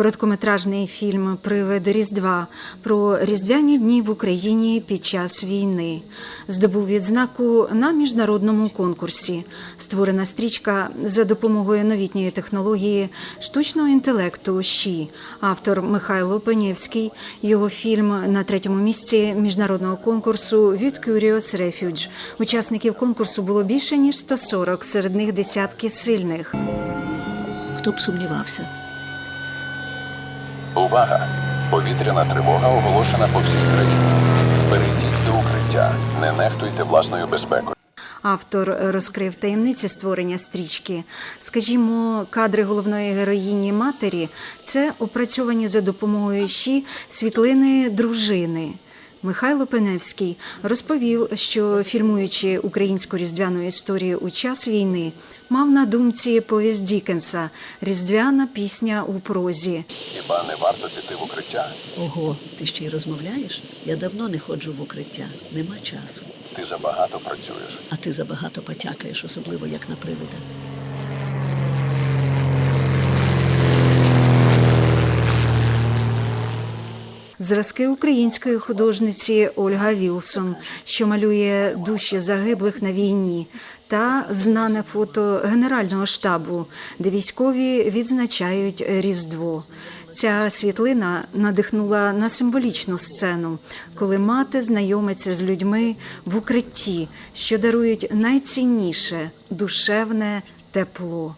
короткометражний фільм Привид Різдва про різдвяні дні в Україні під час війни. Здобув відзнаку на міжнародному конкурсі. Створена стрічка за допомогою новітньої технології штучного інтелекту. ЩІ. Автор Михайло Пенєвський. Його фільм на третьому місці міжнародного конкурсу від Curious Refuge. Учасників конкурсу було більше ніж 140, серед них десятки сильних. Хто б сумнівався? Увага! Повітряна тривога оголошена по всій країні. Перейдіть до укриття. Не нехтуйте власною безпекою. Автор розкрив таємниці створення стрічки. Скажімо, кадри головної героїні матері це опрацьовані за допомогою щі світлини дружини. Михайло Пеневський розповів, що фільмуючи українську різдвяну історію у час війни, мав на думці повість Дікенса Різдвяна пісня у прозі. Хіба не варто піти в укриття? Ого, ти ще й розмовляєш? Я давно не ходжу в укриття, нема часу. Ти забагато працюєш. А ти забагато потякаєш, особливо як на привида. Зразки української художниці Ольга Вілсон, що малює душі загиблих на війні, та знане фото Генерального штабу, де військові відзначають Різдво. Ця світлина надихнула на символічну сцену, коли мати знайомиться з людьми в укритті, що дарують найцінніше душевне тепло.